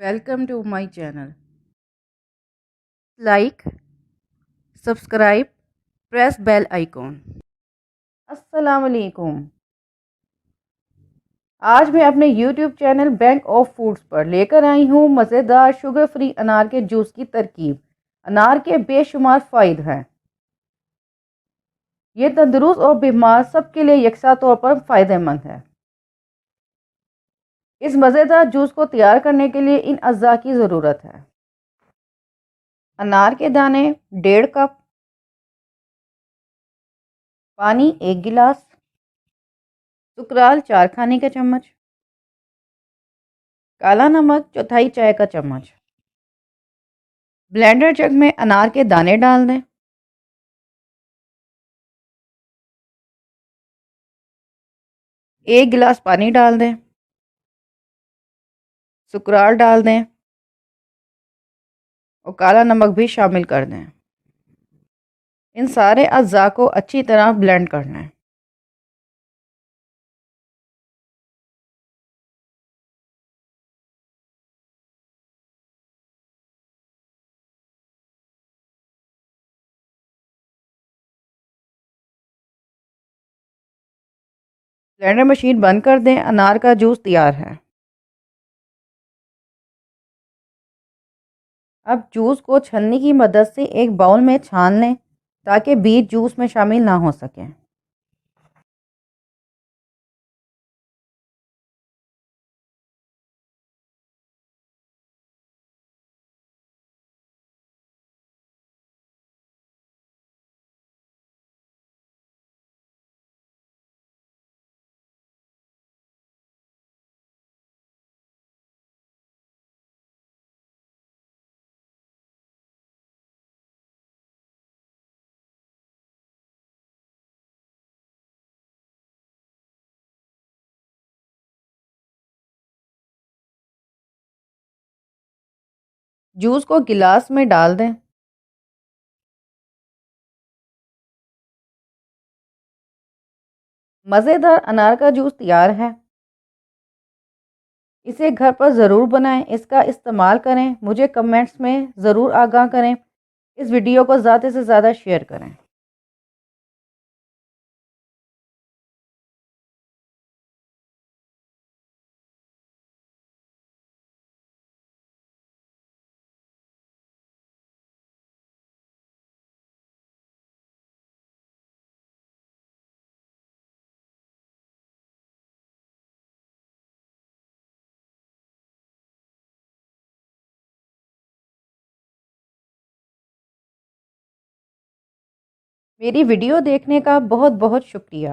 Welcome to my channel like subscribe press bell icon السلام علیکم آج میں اپنے YouTube channel bank of foods پر لے کر آئی ہوں مزیدار شوگر فری انار کے جوس کی ترکیب. انار کے بے شمار فائد ہیں. یہ تندرست اور بیمار سب کے لیے یکساں طور پر فائدہ مند ہے اس مزیدار جوس کو تیار کرنے کے لیے ان اجزاء کی ضرورت ہے۔ انار کے دانے، ڈیڑھ کپ۔ پانی، ایک گلاس۔ سکرال، چار کھانے کا چمچ۔ کالا نمک، چوتھائی چائے کا چمچ۔ بلینڈر جگ میں انار کے دانے ڈال دیں۔ ایک گلاس پانی ڈال دیں۔ سکرال ڈال دیں اور کالا نمک بھی شامل کر دیں۔ ان سارے اجزاء کو اچھی طرح بلینڈ کرنا ہے بلینڈر مشین بند کر دیں، انار کا جوس تیار ہے۔ اب جوس کو چھلنی کی مدد سے ایک باؤل میں چھان لیں تاکہ بیج جوس میں شامل نہ ہو سکیں جوس کو گلاس میں ڈال دیں۔ مزیدار انار کا جوس تیار ہے۔ اسے گھر پر ضرور بنائیں۔ اس کا استعمال کریں۔ مجھے کمنٹس میں ضرور آگاہ کریں۔ اس ویڈیو کو زیادہ سے زیادہ شیئر کریں۔ میری ویڈیو دیکھنے کا بہت بہت شکریہ۔